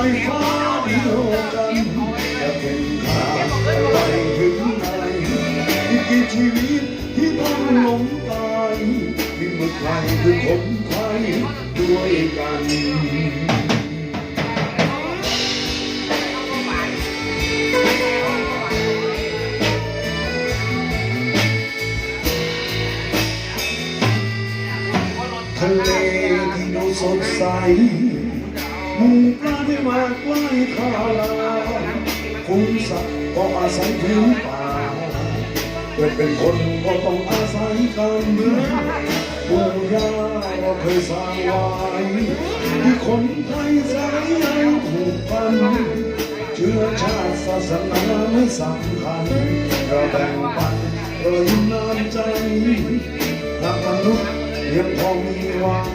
อยฟ้ามีโลกันจะเป็นทางไปถึงไหนอีกกี่ชีวิตที่ต้องหลงตายมีเมื่อใครคือคนไทยด้วยกันทะเลที่ดูสดใส หมูปลาที่มาใกล้ทาราคุณสัตว์ก็อาศัยพื้นป่าเกิดเป็นคนก็ต้องอาศัยกันปู่ย่าเราเคยสร้างไว้ที่คนไทยสายใยผูกพันเชื้อชาติศาสนาไม่สำคัญเราแบ่งปันเรายิ้มน้ำใจหากมนุษย์ยังพอมีหวัง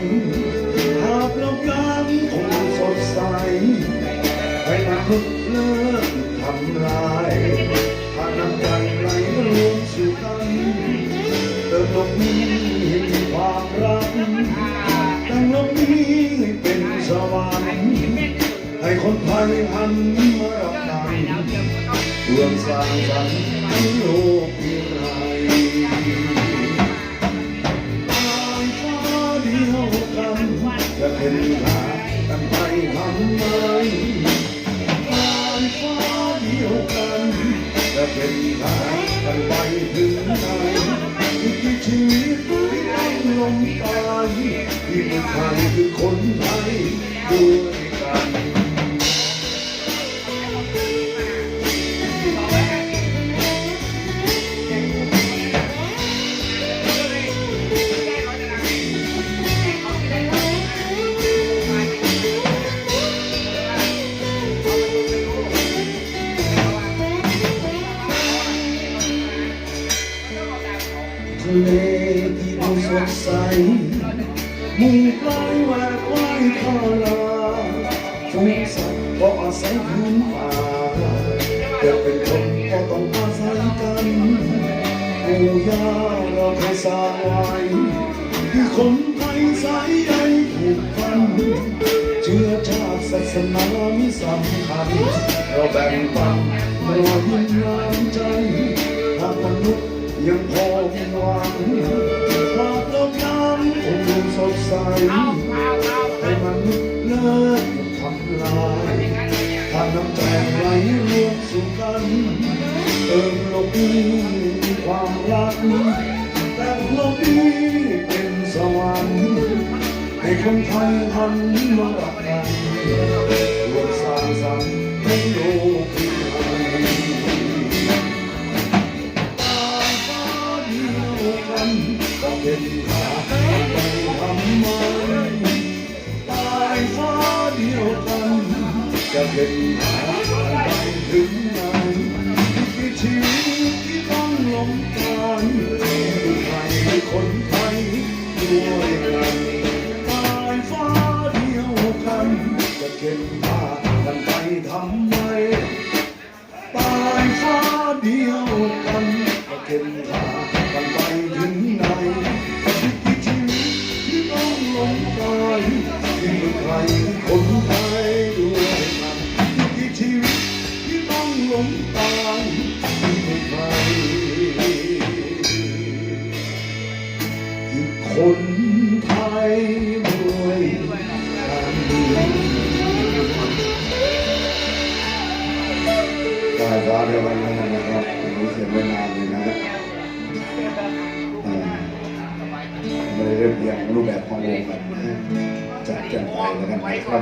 ดใสให้มนุษย์เลิกทำลายถ้าน้ำใจไหลรวมสู่กันเติมโลกนี้ให้มีความรักตั้งโลกนี้ให้เป็นสวรรค์ให้คนไทยหันมารักกันร่วมสร้างสรรค์โลกมีไร เป็นหากันไปถึงไหนอีกกี่ชีวิตที่ต้องลงตายที่เมืองไทยคือคนไทยด้วย เลที่ดูสดใสมู่ปลายแหวกว่ายทาราฝูงสัตว์ก็อาศัยพื้นป่าเกิดเป็นคนก็ต้องอาศัยกันปู่ย่าเราเคยสร้างไว้ที่คนไทยสายใยผูกพันเชื้อชาติศาสนามีสำคัญเราแบ่งปันเรายิ้มน้ำใจหากมนุษย์ยังพอ มีหวังหากโลกยังคงยังสดใสให้มันเลิกทำลายถ้าน้ำใจไหลรวมสู่กันเติมโลกนี้มีความรักแต่โลกนี้เป็นสวรรค์ให้คนไทยหันมารักกันรวมสร้าง ถึงไหนกี่ชีวิตที่ต้องล้มตายผู้ไทยคนไทยด้วยกันตายฟ้าเดียวกัน จะเก็บผ้ากันไปทำไมตายฟ้าเดียวกันจะเก็บผ้ากันไปถึงไหนกี่ชีวิตที่ต้องล้มตายที่เมืองไทยคนไทยาเดียวกันเลยนะครับผมเสียนไว้นานเลยนะฮะอ่าไม่ได้เรียบเรียงรูปแบบของวงแบบจัดกังไปแล้วกันนะครับ